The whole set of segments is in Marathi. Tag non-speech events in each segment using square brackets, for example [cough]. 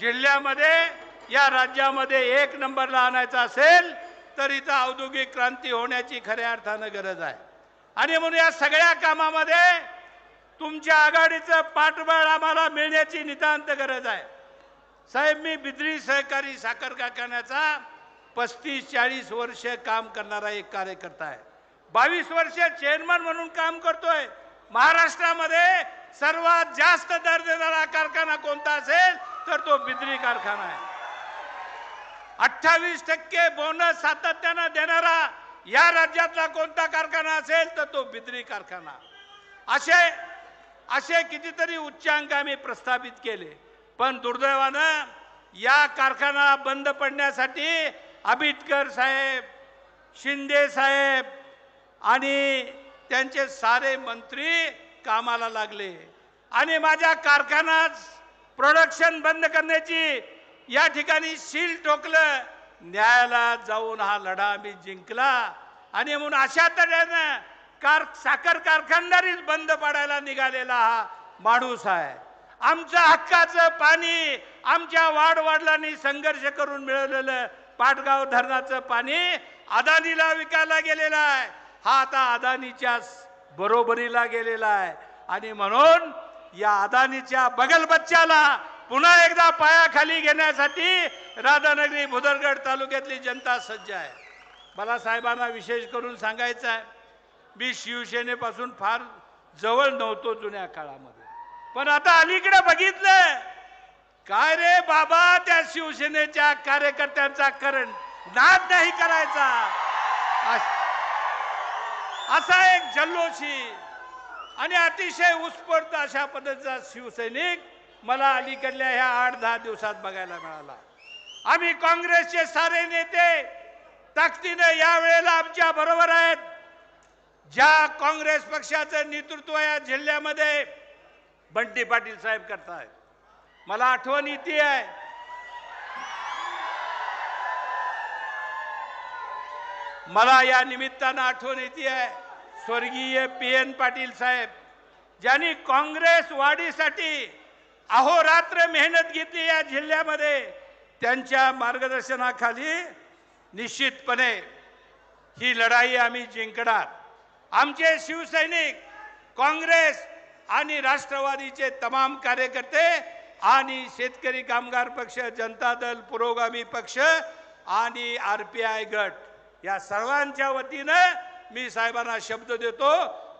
जिल्ह्यामध्ये या राज्यामध्ये एक नंबरला आणायचा असेल तर इथं औद्योगिक क्रांती होण्याची खऱ्या अर्थानं गरज आहे. आणि म्हणून या सगळ्या कामामध्ये तुमच्या आघाडीचं पाठबळ आम्हाला मिळण्याची नितांत गरज आहे. साहेब मी बिद्री सहकारी साखर कारखान्याचा पस्तीस चाळीस वर्ष काम करणारा एक कार्यकर्ता आहे. बावीस वर्ष चेअरमन म्हणून काम करतोय. महाराष्ट्रामध्ये सर्वात जास्त दर देणारा कारखाना कोणता असेल तर तो बिद्री कारखाना आहे. अठ्ठावीस टक्के बोनस सातत्यानं देणारा या राज्यातला कोणता कारखाना असेल तर तो बिद्री कारखाना. असे असे कितीतरी उच्चांक आम्ही प्रस्थापित केले. पण दुर्दैवानं या कारखाना बंद पडण्यासाठी आबिटकर साहेब शिंदे साहेब आणि त्यांचे सारे मंत्री कामाला लागले. आणि माझ्या कारखानाच प्रोडक्शन बंद करण्याची या ठिकाणी सील ठोकलं. न्यायालयात जाऊन हा लढा आम्ही जिंकला. आणि म्हणून अशा तऱ्हेनं कार साखर कारखानदारीच बंद पाडायला निघालेला हा माणूस आहे. आमचं हक्काचं पाणी आमच्या वाडवडिलांनी संघर्ष करून मिळवलेलं पाटगाव धरणाचं पाणी अदानीला विकायला गेलेलं आहे. हा आता अदानीच्या बरोबरीला गेलेला आहे. आणि म्हणून या अदानीच्या बगल बच्च्याला पुन्हा एकदा पायाखाली घेण्यासाठी राधानगरी भुदरगड तालुक्यातली जनता सज्ज आहे. मला साहेबांना विशेष करून सांगायचं आहे मी शिवसेनेपासून फार जवळ नव्हतो जुन्या काळामध्ये. पण आता अलीकडे बघितलं काय रे बाबा त्या शिवसेनेच्या कार्यकर्त्यांचा करण नाद नाही करायचा. असा एक जल्लोषी आणि अतिशय उत्स्फूर्त अशा पद्धतीचा शिवसैनिक मला अलीकडल्या ह्या आठ दहा दिवसात बघायला मिळाला. आम्ही काँग्रेसचे सारे नेते ताकदीनं या वेळेला आमच्या बरोबर आहेत. ज्या काँग्रेस पक्षाचं नेतृत्व या जिल्ह्यामध्ये बंटी पाटील साहेब करतायत. मला आठवण येते आहे. मला या निमित्तानं आठवण येते आहे स्वर्गीय पी एन पाटील साहेब ज्यांनी काँग्रेस वाढीसाठी अहोरात्र मेहनत घेतली या जिल्ह्यामध्ये त्यांच्या मार्गदर्शनाखाली निश्चितपणे ही लढाई आम्ही जिंकणार. आमचे शिवसैनिक काँग्रेस आणि राष्ट्रवादीचे तमाम कार्यकर्ते आणि शेतकरी कामगार पक्ष जनता दल पुरोगामी पक्ष आणि आर पी आय गट. या सर्वांच्या वतीनं मी साहेबांना शब्द देतो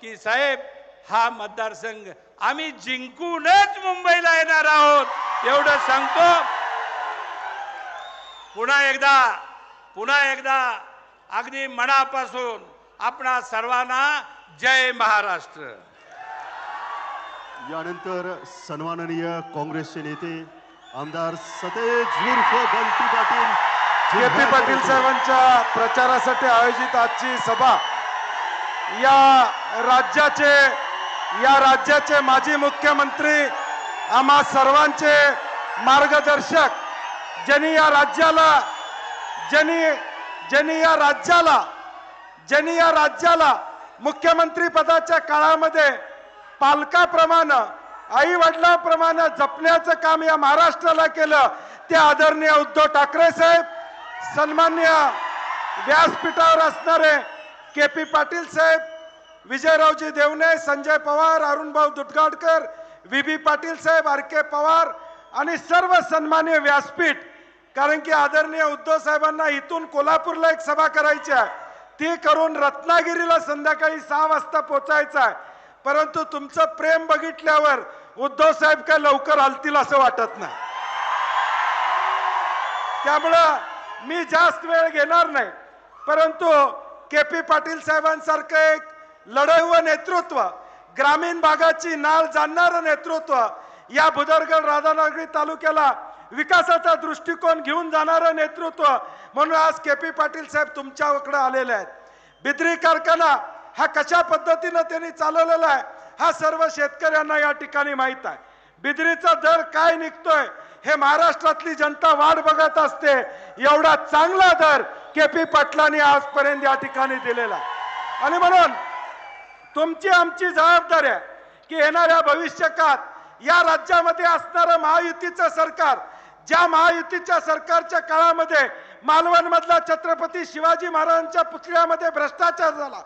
की साहेब हा मतदारसंघ आम्ही जिंकूनच मुंबईला येणार आहोत. एवढं सांगतो. पुन्हा एकदा पुन्हा एकदा अगदी मनापासून आपणा सर्वांना जय महाराष्ट्र. यानंतर सन्माननीय काँग्रेसचे नेते आमदार सतेज उर्फ बंटी पाटील के पी पाटील साहेबांच्या प्रचारासाठी आयोजित आजची सभा. या राज्याचे या राज्याचे माजी मुख्यमंत्री आम्हा सर्वांचे मार्गदर्शक ज्यांनी या राज्याला ज्यांनी ज्यांनी या राज्याला ज्यांनी या राज्याला मुख्यमंत्री पदाच्या काळामध्ये पालकाप्रमाणे आई वडिलांप्रमाणे जपण्याचं काम या महाराष्ट्राला केलं ते आदरणीय उद्धव ठाकरे साहेब सन्मान्य व्यासपीठावर असणारे के पी पाटील साहेब विजयरावजी देवणे संजय पवार अरुणभाऊ दुधगाडकर व्ही बी पाटील साहेब आर के पवार आणि सर्व सन्मान्य व्यासपीठ कारण की आदरणीय उद्धव साहेबांना इथून कोल्हापूरला एक सभा करायची आहे. ती करून रत्नागिरीला संध्याकाळी सहा वाजता पोचायचं आहे. परंतु तुमचं प्रेम बघितल्यावर उद्धव साहेब काय लवकर हलतील असं वाटत नाही. त्यामुळं मी जास्त वेळ घेणार नाही. परंतु के पी पाटील साहेबांसारखं एक लढवं नेतृत्व ग्रामीण भागाची नाळ जाणणारं नेतृत्व या भुदरगड राधानगरी तालुक्याला विकासाचा दृष्टिकोन घेऊन जाणारं नेतृत्व म्हणून आज के पी पाटील साहेब तुमच्याकडे आलेले आहेत. बिद्री कारखाना हा कशा पद्धतीनं त्यांनी चालवलेला आहे हा सर्व शेतकऱ्यांना या ठिकाणी माहीत आहे. बिद्रीचा दर काय निघतोय हे महाराष्ट्रातली जनता वाट बघत असते. एवढा चांगला दर के पी पाटलांनी आजपर्यंत या ठिकाणी दिलेला आणि म्हणून तुमची आमची जबाबदारी आहे की येणाऱ्या भविष्यकाळात या राज्यामध्ये असणारं महायुतीचं सरकार ज्या महायुतीच्या सरकारच्या काळामध्ये मालवणमधला छत्रपती शिवाजी महाराजांच्या पुतळ्यामध्ये भ्रष्टाचार झाला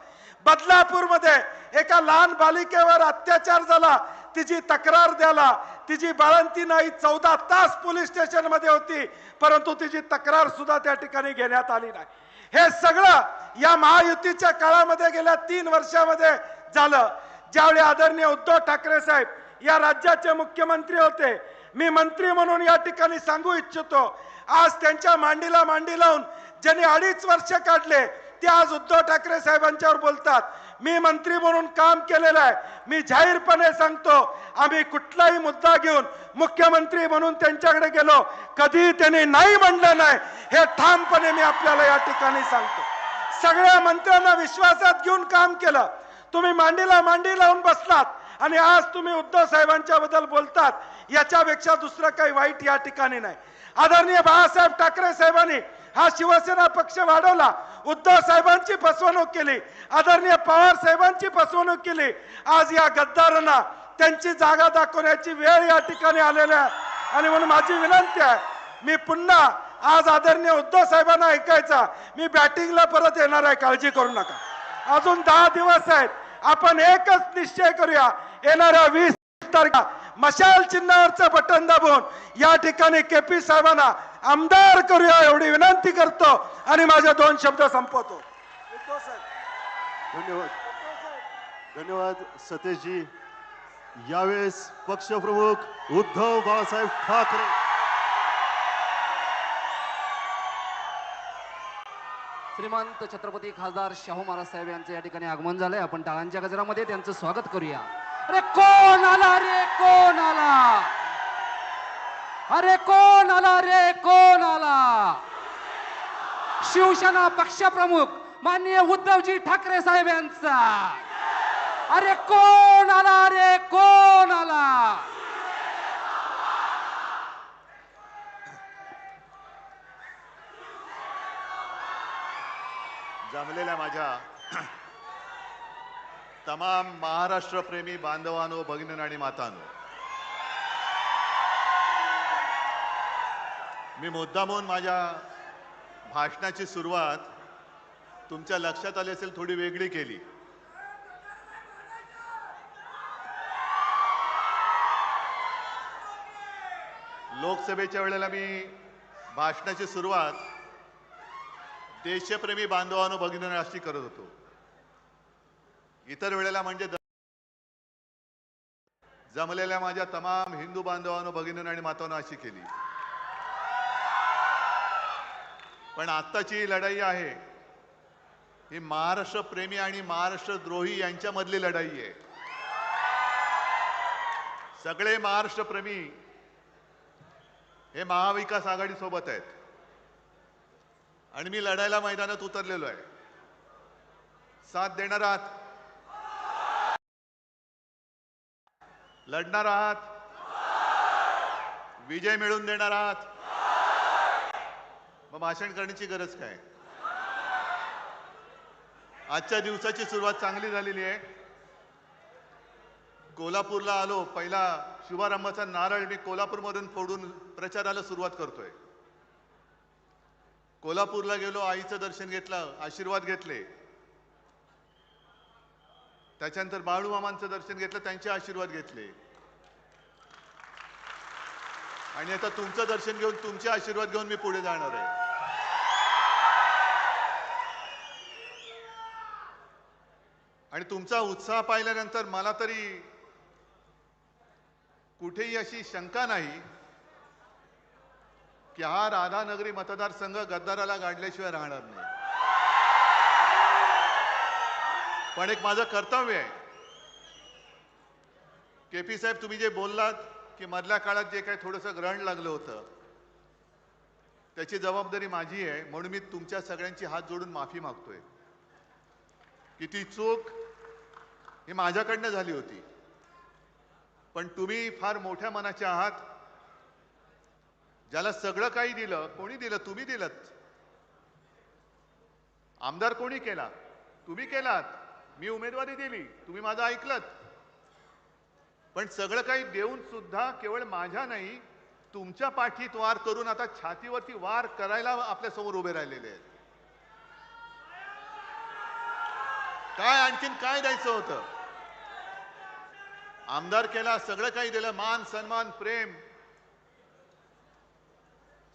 बदलापूरमध्ये एका लहान बालिकेवर अत्याचार झाला तिची तक्रार द्याला तिची बाळंती नाही चौदा तास पोलीस स्टेशनमध्ये होती परंतु तिची तक्रार सुद्धा त्या ठिकाणी घेण्यात आली नाही. हे सगळं या महायुतीच्या काळामध्ये गेल्या तीन वर्षामध्ये झालं. ज्यावेळी आदरणीय उद्धव ठाकरे साहेब या राज्याचे मुख्यमंत्री होते मी मंत्री म्हणून या ठिकाणी सांगू इच्छितो आज त्यांच्या मांडीला मांडी लावून ज्यांनी अडीच वर्ष काढले ते आज उद्धव ठाकरे साहेबांच्यावर बोलतात. मी मंत्री म्हणून काम केलेलं आहे. मी जाहीरपणे सांगतो आम्ही कुठलाही मुद्दा घेऊन मुख्यमंत्री म्हणून त्यांच्याकडे गेलो कधी त्यांनी नाही म्हणलं नाही. हे ठामपणे मी आपल्याला या ठिकाणी सांगतो. सगळ्या मंत्र्यांना विश्वासात घेऊन काम केलं. तुम्ही मांडीला मांडी लावून बसलात आणि आज तुम्ही उद्धव साहेबांच्या बद्दल बोलतात. याच्यापेक्षा दुसरं काही वाईट या ठिकाणी नाही. आदरणीय बाळासाहेब ठाकरे साहेबांनी हा शिवसेना पक्ष वाढवला. उद्धव साहेबांची फसवणूक केली. आदरणीय पवार साहेबांची फसवणूक केली. आज या गद्दारांना त्यांची जागा दाखवण्याची वेळ या ठिकाणी आलेल्या आहे. आणि म्हणून माझी विनंती आहे मी पुन्हा आज आदरणीय उद्धव साहेबांना ऐकायचा. मी बॅटिंगला परत येणार आहे काळजी करू नका. अजून दहा दिवस आहेत. आपण एकच निश्चय करूया. येणाऱ्या वीस तारखा मशाल चिन्हावरचं बटन दाबून या ठिकाणी केपी साहेबांना आमदार करूया एवढी विनंती करतो आणि माझे दोन शब्द संपवतो. धन्यवाद. धन्यवाद सतेशजी. यावेळेस पक्षप्रमुख उद्धव बाळासाहेब ठाकरे. श्रीमंत छत्रपती खासदार शाहू महाराज साहेब यांचं या ठिकाणी आगमन झालंय. आपण टाळांच्या गजरामध्ये त्यांचं स्वागत करूया. अरे कोण आला रे? कोण आला? अरे कोण आला रे? कोण आला? शिवसेना पक्षप्रमुख माननीय उद्धवजी ठाकरे साहेब यांचा. अरे कोण आला रे? कोण आला? जमलेल्या माझ्या [clears throat] तमाम महाराष्ट्रप्रेमी बांधवांनो भगिनी आणि मातानो मी मुद्दामून माझ्या भाषणाची सुरुवात तुमच्या लक्षात आली असेल थोडी वेगळी केली. लोकसभेच्या वेळेला मी भाषणाची सुरुवात देशप्रेमी बांधवांनो भगिनी अशी करत होतो. इतर वेळेला म्हणजे जमलेल्या माझ्या तमाम हिंदू बांधवांनो भगिनी आणि मातांनो अशी केली. पण आत्ताची ही लढाई आहे. ही महाराष्ट्र प्रेमी आणि महाराष्ट्र द्रोही यांच्यामधली लढाई आहे. सगळे महाराष्ट्र प्रेमी हे महाविकास आघाडी सोबत आहेत. आणि मी लढायला मैदानात उतरलेलो आहे. साथ देणार आहात? लढणार आहात? विजय मिळवून देणार आहात? मग भाषण करण्याची गरज काय? आजच्या दिवसाची सुरुवात चांगली झालेली आहे. कोल्हापूरला आलो पहिला शुभारंभाचा नारळ मी कोल्हापूरमधून फोडून प्रचाराला सुरुवात करतोय. कोल्हापूरला गेलो आईचं दर्शन घेतलं आशीर्वाद घेतले. त्याच्यानंतर बाळूमामांचं दर्शन घेतलं त्यांचे आशीर्वाद घेतले. आणि आता तुमचं दर्शन घेऊन तुमचे आशीर्वाद घेऊन मी पुढे जाणार आहे. आणि तुमचा उत्साह पाहिल्यानंतर मला तरी कुठेही अशी शंका नाही की हा राधानगरी मतदारसंघ गद्दाराला गाडल्याशिवाय राहणार नाही. पण एक माझं कर्तव्य आहे. के पी साहेब तुम्ही जे बोललात की मधल्या काळात जे काही थोडंसं ग्रहण लागलं होतं त्याची जबाबदारी माझी आहे म्हणून मी तुमच्या सगळ्यांची हात जोडून माफी मागतोय. की ती चूक ही माझ्याकडनं झाली होती. पण तुम्ही फार मोठ्या मनाचे आहात. ज्याला सगळं काही दिलं कोणी दिलं? तुम्ही दिलं आमदार कोणी केला? तुम्ही केलात. मी उमेदवारी दिली. तुम्ही माझं ऐकलत. पण सगळं काही देऊन सुद्धा केवळ माझ्या नाही तुमच्या पाठीत वार करून आता छातीवरती वार करायला आपल्यासमोर उभे राहिलेले आहेत. काय आणखीन काय द्यायचं होतं? आमदार केला सगळं काही दिलं मान सन्मान प्रेम.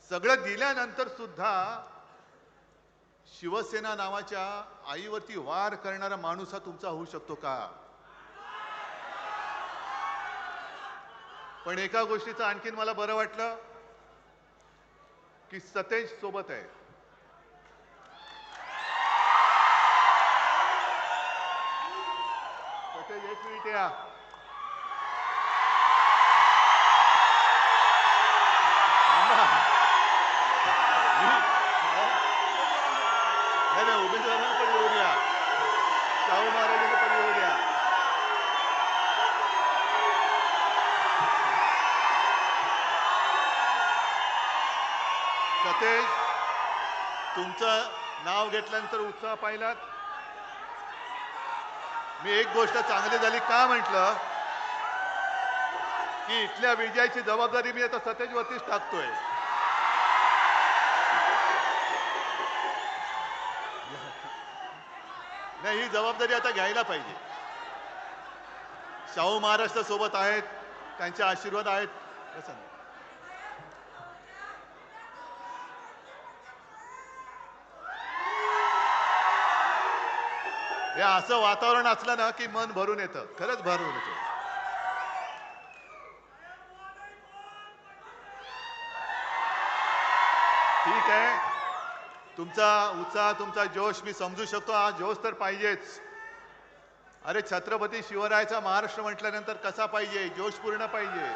सगळं दिल्यानंतर सुद्धा शिवसेना नावाच्या आईवरती वार करणारा माणूस हा तुमचा होऊ शकतो का? पण एका गोष्टीचं आणखीन मला बरं वाटलं की सतेज सोबत आहे. सतेज एक मिनिट या. सतेज तुमचं नाव घेतल्यानंतर उत्साह पाहिलात. मी एक गोष्ट चांगली झाली का म्हटलं? की इथल्या विजयाची जबाबदारी मी आता सतेजवरतीच टाकतोय. नाही ही जबाबदारी आता घ्यायला पाहिजे. शाहू महाराष्ट्र सोबत आहेत त्यांचे आशीर्वाद आहेत. हे असं वातावरण असलं ना की मन भरून येतं. खरंच भरून येतं. ठीक आहे. तुमचा उत्साह तुमचा जोश मी समजू शकतो. हा जोश तर पाहिजेच. अरे छत्रपती शिवरायाचा महाराष्ट्र म्हटल्यानंतर कसा पाहिजे? जोश पूर्ण पाहिजे.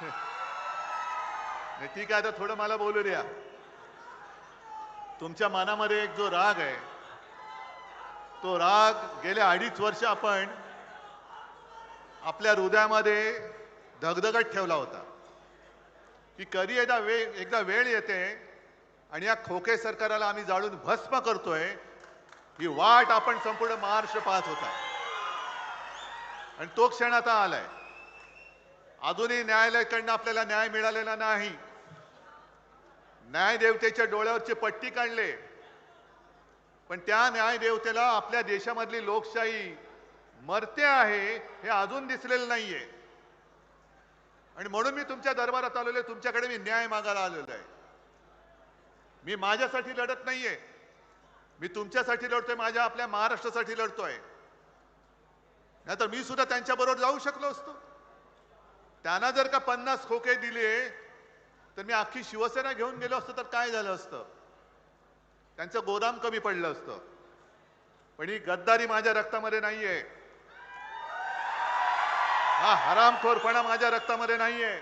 [laughs] ठीक आहे आता थोडं मला बोलू द्या. तुमच्या मनामध्ये एक जो राग आहे तो राग गेल्या अडीच वर्ष आपण आपल्या हृदयामध्ये धगधगट ठेवला होता. की कधी एकदा वेळ एकदा वेळ येते आणि या खोके सरकाराला आम्ही जाळून भस्म करतोय ही वाट आपण संपूर्ण महाराष्ट्र पाहत होता. आणि तो क्षण आता आलाय. अजूनही न्यायालयाकडनं आपल्याला न्याय मिळालेला नाही. न्यायदेवतेच्या डोळ्यावरची पट्टी काढले. पण त्या न्यायदेवतेला आपल्या देशामधली लोकशाही मरते आहे हे अजून दिसलेलं नाहीये. आणि म्हणून मी तुमच्या दरबारात आलेलो आहे. तुमच्याकडे मी न्याय मागायला आलेलो आहे. मी माझ्यासाठी लढत नाहीये. मी तुमच्यासाठी लढतोय. माझ्या आपल्या महाराष्ट्रासाठी लढतोय. नाहीतर मी सुद्धा त्यांच्याबरोबर जाऊ शकलो असतो. त्यांना जर का पन्नास खोके दिले तर मी अख्खी शिवसेना घेऊन गेलो असतो तर काय झालं असतं? त्यांचं गोदाम कमी पडलं असतं. पण ही गद्दारी माझ्या रक्तामध्ये नाहीये. हा हरामखोरपणा माझ्या रक्तामध्ये नाहीये.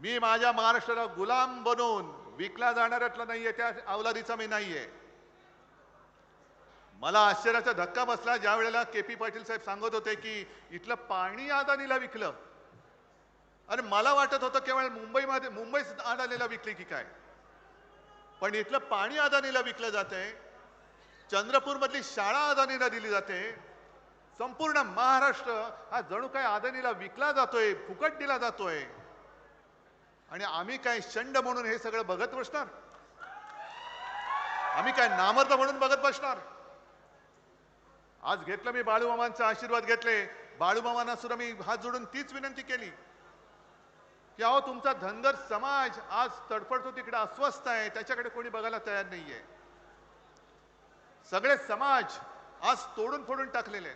मी माझ्या महाराष्ट्राला गुलाम बनवून विकला जाणाऱ्यातला नाहीये त्या अवलादीचा मी नाहीये. मला आश्चर्याचा धक्का बसला ज्या वेळेला के पी पाटील साहेब सांगत होते की इथलं पाणी आदानीला विकलं. अरे मला वाटत होतं केवळ मुंबईमध्ये मुंबईत अदानीला विकली की काय? पण इथलं पाणी अदानीला विकलं जाते चंद्रपूरमधली शाळा अदानीला दिली जाते संपूर्ण महाराष्ट्र हा जणू काय अदानीला विकला जातोय फुकट दिला जातोय. आणि आम्ही काय शंड म्हणून हे सगळं बघत बसणार? आम्ही काय नामर्द म्हणून बघत बसणार? आज घेतलं मी बाळूमामांचा आशीर्वाद घेतले बाळूमामांना सुद्धा मी हात जोडून तीच विनंती केली. की अहो तुमचा धनगर समाज आज तडफडतो तिकडे अस्वस्थ आहे त्याच्याकडे कोणी बघायला तयार नाहीये. सगळे समाज आज तोडून फोडून टाकलेले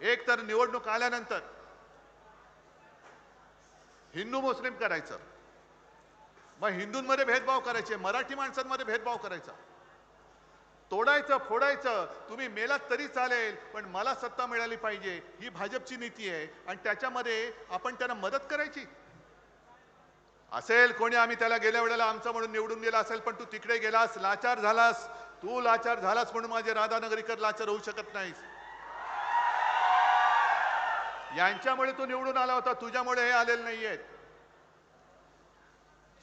एक तर निवडणूक आल्यानंतर हिंदू मुस्लिम करायचं. मग हिंदूंमध्ये भेदभाव करायचे मराठी माणसांमध्ये भेदभाव करायचा. तोडायचं फोडायचं तुम्ही मेलात तरी चालेल पण मला सत्ता मिळाली पाहिजे ही भाजपची नीती आहे आणि त्याच्यामध्ये आपण त्यांना मदत करायची. असेल कोणी आम्ही त्याला गेल्या वेळेला आमचं म्हणून निवडून गेला असेल पण तू तिकडे गेलास लाचार झालास तू लाचार झालास म्हणून माझे राधानगरीकर लाचार होऊ शकत नाहीस. यांच्यामुळे तू निवडून आला होता तुझ्यामुळे हे आलेले नाहीयेत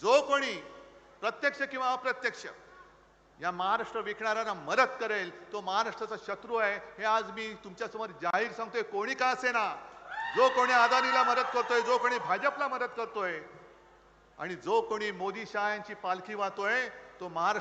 जो कोणी प्रत्यक्ष किंवा अप्रत्यक्ष या महाराष्ट्र विकणाऱ्यांना मदत करेल. तो महाराष्ट्राचा शत्रू आहे. हे आज मी तुमच्यासमोर जाहीर सांगतोय. कोणी का असेना? जो कोणी अदानीला मदत करतोय जो कोणी भाजपला मदत करतोय आणि जो कोणी मोदी शहा यांची पालखी वाहतोय तो महाराष्ट्र